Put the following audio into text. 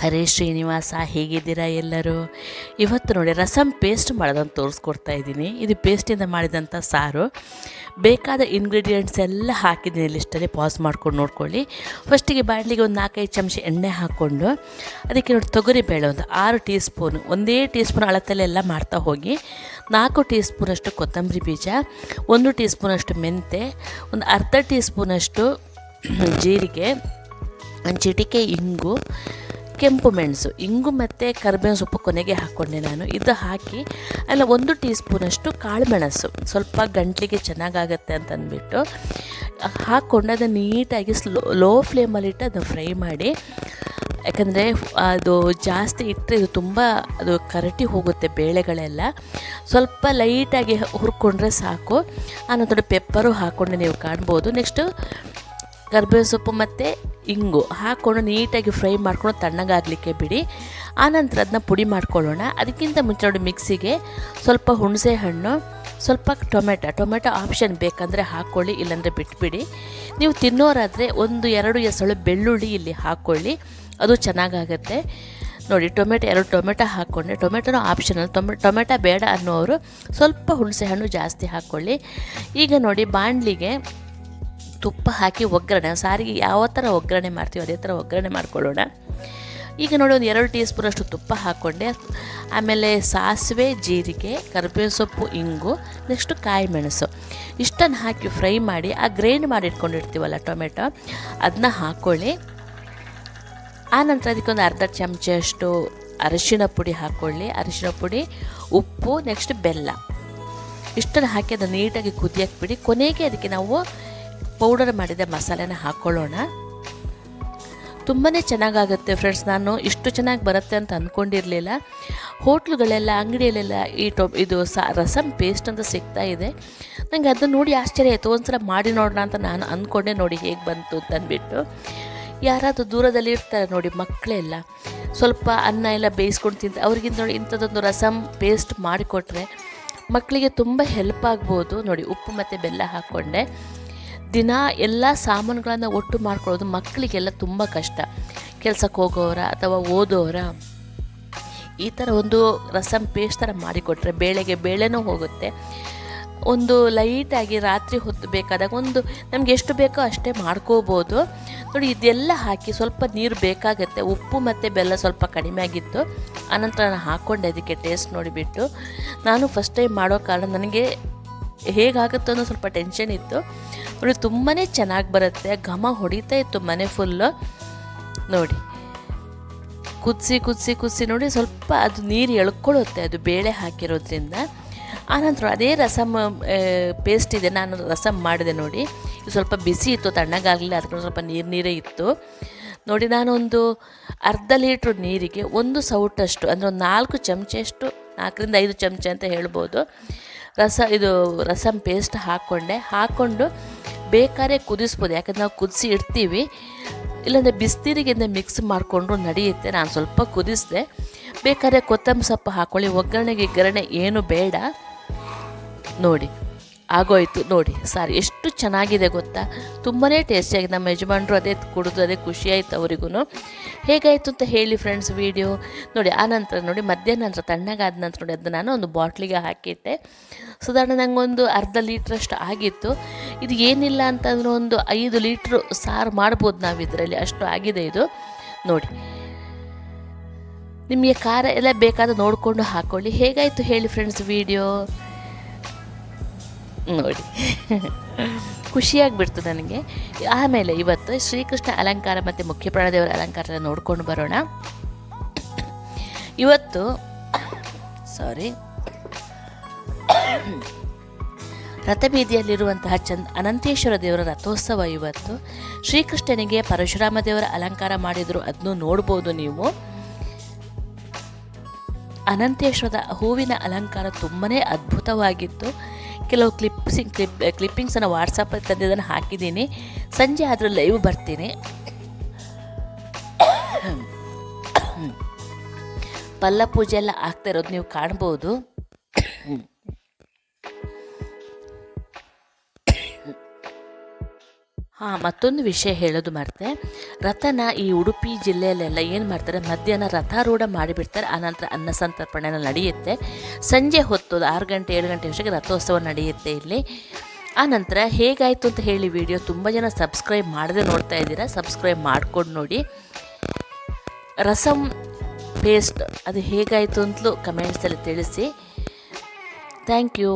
ಹರೇ ಶ್ರೀನಿವಾಸ, ಹೇಗಿದ್ದೀರಾ ಎಲ್ಲರೂ? ಇವತ್ತು ನೋಡಿ ರಸಮ್ ಪೇಸ್ಟ್ ಮಾಡೋದನ್ನು ತೋರಿಸ್ಕೊಡ್ತಾ ಇದ್ದೀನಿ. ಇದು ಪೇಸ್ಟಿಂದ ಮಾಡಿದಂಥ ಸಾರು. ಬೇಕಾದ ಇಂಗ್ರೀಡಿಯೆಂಟ್ಸ್ ಎಲ್ಲ ಹಾಕಿದ್ದೀನಿ ಲಿಸ್ಟಲ್ಲಿ ಪಾಸ್ ಮಾಡ್ಕೊಂಡು ನೋಡ್ಕೊಳ್ಳಿ. ಫಸ್ಟಿಗೆ ಬಾಣಲಿಗೆ ಒಂದು ನಾಲ್ಕೈದು ಚಮಚ ಎಣ್ಣೆ ಹಾಕ್ಕೊಂಡು, ಅದಕ್ಕೆ ನೋಡಿ ತೊಗರಿಬೇಳೆ ಒಂದು ಆರು ಟೀ ಸ್ಪೂನ್ ಒಂದೇ ಟೀ ಸ್ಪೂನ್ ಅಳತೆಲೆಲ್ಲ ಮಾಡ್ತಾ ಹೋಗಿ, ನಾಲ್ಕು ಟೀ ಸ್ಪೂನಷ್ಟು ಕೊತ್ತಂಬರಿ ಬೀಜ, ಒಂದು ಟೀ ಸ್ಪೂನಷ್ಟು ಮೆಂತೆ, ಒಂದು ಅರ್ಧ ಟೀ ಸ್ಪೂನಷ್ಟು ಜೀರಿಗೆ, ಒಂದು ಚಿಟಿಕೆ, ಇಂಗು ಕೆಂಪು ಮೆಣಸು, ಇಂಗು ಮತ್ತು ಕರಿಬೇವಿನ ಸೊಪ್ಪು ಕೊನೆಗೆ ಹಾಕ್ಕೊಂಡೆ ನಾನು. ಇದು ಹಾಕಿ ಅಲ್ಲ, ಒಂದು ಟೀ ಸ್ಪೂನಷ್ಟು ಕಾಳುಮೆಣಸು. ಸ್ವಲ್ಪ ಗಂಟ್ಲಿಗೆ ಚೆನ್ನಾಗಾಗತ್ತೆ ಅಂತ ಅಂದ್ಬಿಟ್ಟು ಹಾಕ್ಕೊಂಡು ಅದನ್ನು ನೀಟಾಗಿ ಸ್ಲೋ, ಲೋ ಫ್ಲೇಮಲ್ಲಿಟ್ಟು ಅದನ್ನು ಫ್ರೈ ಮಾಡಿ, ಯಾಕಂದರೆ ಅದು ಜಾಸ್ತಿ ಇಟ್ಟರೆ ಇದು ತುಂಬ, ಅದು ಕರಟಿ ಹೋಗುತ್ತೆ ಬೇಳೆಗಳೆಲ್ಲ. ಸ್ವಲ್ಪ ಲೈಟಾಗಿ ಹುರ್ಕೊಂಡ್ರೆ ಸಾಕು. ಆನಂತರ ಪೆಪ್ಪರು ಹಾಕ್ಕೊಂಡು ನೀವು ಕಾಣ್ಬೋದು. ನೆಕ್ಸ್ಟು ಕರ್ಬೇವು ಸೊಪ್ಪು ಮತ್ತು ಇಂಗು ಹಾಕ್ಕೊಂಡು ನೀಟಾಗಿ ಫ್ರೈ ಮಾಡ್ಕೊಂಡು ತಣ್ಣಗಾಗಲಿಕ್ಕೆ ಬಿಡಿ. ಆನಂತರ ಅದನ್ನ ಪುಡಿ ಮಾಡ್ಕೊಳ್ಳೋಣ. ಅದಕ್ಕಿಂತ ಮುಂಚೆ ನೋಡಿ ಮಿಕ್ಸಿಗೆ ಸ್ವಲ್ಪ ಹುಣಸೆ ಹಣ್ಣು, ಸ್ವಲ್ಪ ಟೊಮೆಟೊ. ಟೊಮೆಟೊ ಆಪ್ಷನ್ ಬೇಕಂದರೆ ಹಾಕ್ಕೊಳ್ಳಿ ಇಲ್ಲಾಂದರೆ ಬಿಟ್ಬಿಡಿ. ನೀವು ತಿನ್ನೋರಾದರೆ ಒಂದು ಎರಡು ಎಸಳು ಬೆಳ್ಳುಳ್ಳಿ ಇಲ್ಲಿ ಹಾಕ್ಕೊಳ್ಳಿ ಅದು ಚೆನ್ನಾಗಾಗತ್ತೆ. ನೋಡಿ, ಟೊಮೆಟೊ, ಎರಡು ಟೊಮೆಟೊ ಹಾಕ್ಕೊಂಡೆ ಟೊಮೆಟೊನೂ ಆಪ್ಷನಲ್ ಟೊಮೆ, ಟೊಮೆಟೊ ಬೇಡ ಅನ್ನೋರು ಸ್ವಲ್ಪ ಹುಣಸೆ ಹಣ್ಣು ಜಾಸ್ತಿ ಹಾಕ್ಕೊಳ್ಳಿ ಈಗ ನೋಡಿ ಬಾಣಲಿಗೆ ತುಪ್ಪ ಹಾಕಿ ಒಗ್ಗರಣೆ, ಸಾರಿಗೆ ಯಾವ ಥರ ಒಗ್ಗರಣೆ ಮಾಡ್ತೀವಿ ಅದೇ ಥರ ಒಗ್ಗರಣೆ ಮಾಡ್ಕೊಳ್ಳೋಣ. ಈಗ ನೋಡಿ ಒಂದು ಎರಡು ಟೀ ಸ್ಪೂನಷ್ಟು ತುಪ್ಪ ಹಾಕ್ಕೊಂಡೆ. ಆಮೇಲೆ ಸಾಸಿವೆ, ಜೀರಿಗೆ ಕರಿಬೇವು ಸೊಪ್ಪು, ಇಂಗು, ನೆಕ್ಸ್ಟು ಕಾಯಿ ಮೆಣಸು ಇಷ್ಟನ್ನು ಹಾಕಿ ಫ್ರೈ ಮಾಡಿ, ಆ ಗ್ರೈಂಡ್ ಮಾಡಿ ಇಟ್ಕೊಂಡಿರ್ತೀವಲ್ಲ ಟೊಮೆಟೊ ಅದನ್ನ ಹಾಕ್ಕೊಳ್ಳಿ ಆನಂತರ ಅದಕ್ಕೊಂದು ಅರ್ಧ ಚಮಚಷ್ಟು ಅರಿಶಿಣ ಪುಡಿ ಹಾಕ್ಕೊಳ್ಳಿ ಅರಿಶಿಣ ಪುಡಿ, ಉಪ್ಪು, ನೆಕ್ಸ್ಟ್ ಬೆಲ್ಲ. ಇಷ್ಟನ್ನು ಹಾಕಿ ಅದನ್ನು ನೀಟಾಗಿ ಕುದಿಯಕ್ಕೆ ಬಿಡಿ. ಕೊನೆಗೆ ಅದಕ್ಕೆ ನಾವು ಪೌಡರ್ ಮಾಡಿದ ಮಸಾಲೆನ ಹಾಕ್ಕೊಳ್ಳೋಣ ತುಂಬಾ ಚೆನ್ನಾಗಾಗುತ್ತೆ ಫ್ರೆಂಡ್ಸ್ ನಾನು ಇಷ್ಟು ಚೆನ್ನಾಗಿ ಬರುತ್ತೆ ಅಂತ ಅಂದ್ಕೊಂಡಿರಲಿಲ್ಲ ಹೋಟ್ಲುಗಳೆಲ್ಲ, ಅಂಗಡಿಯಲ್ಲೆಲ್ಲ ಈ ಟೊ ಇದು ಸಾ ರಸಮ್ ಪೇಸ್ಟ್ ಅಂತ ಸಿಗ್ತಾ ಇದೆ. ನನಗೆ ಅದನ್ನು ನೋಡಿ ಆಶ್ಚರ್ಯ ಆಯಿತು. ಒಂದ್ಸಲ ಮಾಡಿ ನೋಡೋಣ ಅಂತ ನಾನು ಅಂದ್ಕೊಂಡೆ ನೋಡಿ ಹೇಗೆ ಬಂತು ಅಂತ ಅಂದ್ಬಿಟ್ಟು. ಯಾರಾದರೂ ದೂರದಲ್ಲಿ ಇರ್ತಾರೆ ನೋಡಿ ಮಕ್ಕಳೆಲ್ಲ. ಸ್ವಲ್ಪ ಅನ್ನ ಎಲ್ಲ ಬೇಯಿಸ್ಕೊಂಡು ತಿಂತ ಅವ್ರಿಗಿಂತ ನೋಡಿ ಇಂಥದ್ದೊಂದು ರಸಮ್ ಪೇಸ್ಟ್ ಮಾಡಿಕೊಟ್ರೆ ಮಕ್ಕಳಿಗೆ ತುಂಬ ಹೆಲ್ಪ್ ಆಗ್ಬೋದು. ನೋಡಿ ಉಪ್ಪು ಮತ್ತು ಬೆಲ್ಲ ಹಾಕ್ಕೊಂಡೆ ದಿನ ಎಲ್ಲ ಸಾಮಾನುಗಳನ್ನು ಒಟ್ಟು ಮಾಡ್ಕೊಳ್ಳೋದು ಮಕ್ಕಳಿಗೆಲ್ಲ ತುಂಬ ಕಷ್ಟ. ಕೆಲಸಕ್ಕೆ ಹೋಗೋರ ಅಥವಾ ಓದೋರ ಈ ಥರ ಒಂದು ರಸಂ ಪೇಸ್ಟ್ ಥರ ಮಾಡಿಕೊಟ್ರೆ ಬೇಳೆಗೆ ಬೇಳೆನೂ ಹೋಗುತ್ತೆ. ಒಂದು ಲೈಟಾಗಿ ರಾತ್ರಿ ಹೊತ್ತು ಬೇಕಾದಾಗ ಒಂದು ನಮ್ಗೆ ಎಷ್ಟು ಬೇಕೋ ಅಷ್ಟೇ ಮಾಡ್ಕೋಬೋದು. ನೋಡಿ ಇದೆಲ್ಲ ಹಾಕಿ ಸ್ವಲ್ಪ ನೀರು ಬೇಕಾಗುತ್ತೆ. ಉಪ್ಪು ಮತ್ತು ಬೆಲ್ಲ ಸ್ವಲ್ಪ ಕಡಿಮೆ ಆಗಿತ್ತು. ಆನಂತರ ನಾನು ಹಾಕ್ಕೊಂಡೆ, ಅದಕ್ಕೆ ಟೇಸ್ಟ್ ನೋಡಿಬಿಟ್ಟು. ನಾನು ಫಸ್ಟ್ ಟೈಮ್ ಮಾಡೋ ಕಾರಣ ನನಗೆ ಹೇಗಾಗುತ್ತೋ ಅನ್ನೋ ಸ್ವಲ್ಪ ಟೆನ್ಷನ್ ಇತ್ತು. ನೋಡಿ ತುಂಬಾ ಚೆನ್ನಾಗಿ ಬರುತ್ತೆ. ಘಮ ಹೊಡಿತಾ ಇತ್ತು ಮನೆ ಫುಲ್ಲು ನೋಡಿ. ಕುದಿಸಿ ಕುದಿಸಿ ಕುದಿಸಿ ನೋಡಿ ಸ್ವಲ್ಪ ಅದು ನೀರು ಎಳ್ಕೊಳ್ಳುತ್ತೆ ಅದು ಬೇಳೆ ಹಾಕಿರೋದ್ರಿಂದ. ಆನಂತರ ಅದೇ ರಸಮ್ ಪೇಸ್ಟ್ ಇದೆ. ನಾನು ರಸಮ್ ಮಾಡಿದೆ ನೋಡಿ. ಸ್ವಲ್ಪ ಬಿಸಿ ಇತ್ತು, ತಣ್ಣಗಾಗಲಿಲ್ಲ. ಅದಕ್ಕೆ ಸ್ವಲ್ಪ ನೀರು, ನೀರೇ ಇತ್ತು. ನೋಡಿ, ನಾನೊಂದು ಅರ್ಧ ಲೀಟ್ರ್ ನೀರಿಗೆ ಒಂದು ಸೌಟಷ್ಟು, ಅಂದರೆ ಒಂದು ನಾಲ್ಕು ಚಮಚೆಷ್ಟು, ನಾಲ್ಕರಿಂದ ಐದು ಚಮಚ ಅಂತ ಹೇಳ್ಬೋದು. ರಸ, ಇದು ರಸಂ ಪೇಸ್ಟ್ ಹಾಕ್ಕೊಂಡೆ ಹಾಕ್ಕೊಂಡು ಬೇಕಾದ್ರೆ ಕುದಿಸ್ಬೋದು. ಯಾಕಂದ್ರೆ ನಾವು ಕುದಿಸಿ ಇಡ್ತೀವಿ. ಇಲ್ಲಾಂದರೆ ಬಿಸಿನೀರಿಗಿಂತ ಮಿಕ್ಸ್ ಮಾಡಿಕೊಂಡ್ರು ನಡೆಯುತ್ತೆ. ನಾನು ಸ್ವಲ್ಪ ಕುದಿಸಿದೆ. ಬೇಕಾದ್ರೆ ಕೊತ್ತಂಬರಿ ಸೊಪ್ಪು ಹಾಕ್ಕೊಳ್ಳಿ ಒಗ್ಗರಣೆಗೆ ಗರಣೆ ಏನು ಬೇಡ. ನೋಡಿ. ಆಗೋಯ್ತು ನೋಡಿ. ಸಾರಿ, ಎಷ್ಟು ಚೆನ್ನಾಗಿದೆ ಗೊತ್ತಾ? ತುಂಬಾ ಟೇಸ್ಟಿಯಾಗಿ ನಮ್ಮ ಯಜಮಾನರು ಅದೇ ಕುಡಿದು ಅದೇ ಖುಷಿಯಾಯಿತು ಅವರಿಗೂ ಹೇಗಾಯಿತು ಅಂತ ಹೇಳಿ ಫ್ರೆಂಡ್ಸ್ ವೀಡಿಯೋ ನೋಡಿ, ಆ ನಂತರ ನೋಡಿ, ಮಧ್ಯಾಹ್ನ ನಂತರ, ತಣ್ಣಗಾದ ನಂತರ ನೋಡಿ, ಅದನ್ನು ನಾನು ಒಂದು ಬಾಟ್ಲಿಗೆ ಹಾಕಿಟ್ಟೆ. ಸಾಧಾರಣ ನನಗೊಂದು ಅರ್ಧ ಲೀಟ್ರಷ್ಟು ಆಗಿತ್ತು. ಇದು ಏನಿಲ್ಲ ಅಂತಂದ್ರೆ ಒಂದು ಐದು ಲೀಟ್ರ್ ಸಾರು ಮಾಡ್ಬೋದು ನಾವು ಇದರಲ್ಲಿ. ಅಷ್ಟು ಆಗಿದೆ ಇದು. ನೋಡಿ. ನಿಮಗೆ ಖಾರ ಎಲ್ಲ ಬೇಕಾದ ನೋಡಿಕೊಂಡು ಹಾಕ್ಕೊಳ್ಳಿ ಹೇಗಾಯಿತು ಹೇಳಿ ಫ್ರೆಂಡ್ಸ್ ವೀಡಿಯೋ ನೋಡಿ. ಖುಷಿಯಾಗಿಬಿಡ್ತು ನನಗೆ. ಆಮೇಲೆ ಇವತ್ತು ಶ್ರೀಕೃಷ್ಣ ಅಲಂಕಾರ ಮತ್ತು ಮುಖ್ಯಪ್ರಾಣದೇವರ ಅಲಂಕಾರ ನೋಡ್ಕೊಂಡು ಬರೋಣ. ಇವತ್ತು ಸಾರಿ ರಥಬೀದಿಯಲ್ಲಿರುವಂತಹ ಚಂದ್, ಅನಂತೇಶ್ವರ ದೇವರ ರಥೋತ್ಸವ ಇವತ್ತು. ಶ್ರೀಕೃಷ್ಣನಿಗೆ ಪರಶುರಾಮ ದೇವರ ಅಲಂಕಾರ ಮಾಡಿದರು ಅದನ್ನು ನೋಡ್ಬೋದು ನೀವು. ಅನಂತೇಶ್ವರದ ಹೂವಿನ ಅಲಂಕಾರ ತುಂಬನೇ ಅದ್ಭುತವಾಗಿತ್ತು. ಕೆಲವು ಕ್ಲಿಪ್ಸಿಂಗ್ ಕ್ಲಿಪ್ ಕ್ಲಿಪ್ಪಿಂಗ್ಸನ್ನು ವಾಟ್ಸಪ್ಪಲ್ಲಿ ತಂದಿದ್ದನ್ನು ಹಾಕಿದ್ದೀನಿ. ಸಂಜೆ ಆದರೂ ಲೈವ್ ಬರ್ತೀನಿ. ಪಲ್ಲ ಪೂಜೆ ಎಲ್ಲ ಆಗ್ತಾ ಇರೋದು ನೀವು ಕಾಣ್ಬೋದು. ಹಾಂ, ಮತ್ತೊಂದು ವಿಷಯ ಹೇಳೋದು ಮರ್ತೆ. ರಥನ ಈ ಉಡುಪಿ ಜಿಲ್ಲೆಯಲ್ಲೆಲ್ಲ ಏನು ಮಾಡ್ತಾರೆ? ಮಧ್ಯಾಹ್ನ ರಥಾರೂಢ ಮಾಡಿಬಿಡ್ತಾರೆ. ಆನಂತರ ಅನ್ನ ಸಂತರ್ಪಣೆನ ನಡೆಯುತ್ತೆ. ಸಂಜೆ ಹೊತ್ತು ಆರು ಗಂಟೆ, ಏಳು ಗಂಟೆ ವರ್ಷಕ್ಕೆ ರಥೋತ್ಸವ ನಡೆಯುತ್ತೆ ಇಲ್ಲಿ. ಆನಂತರ ಹೇಗಾಯಿತು ಅಂತ ಹೇಳಿ ವಿಡಿಯೋ ತುಂಬ ಜನ ಸಬ್ಸ್ಕ್ರೈಬ್ ಮಾಡದೆ ನೋಡ್ತಾ ಇದ್ದೀರಾ? ಸಬ್ಸ್ಕ್ರೈಬ್ ಮಾಡ್ಕೊಂಡು ನೋಡಿ. ರಸಮ್ ಪೇಸ್ಟ್ ಅದು ಹೇಗಾಯಿತು ಅಂತಲೂ ಕಮೆಂಟ್ಸಲ್ಲಿ ತಿಳಿಸಿ. Thank you.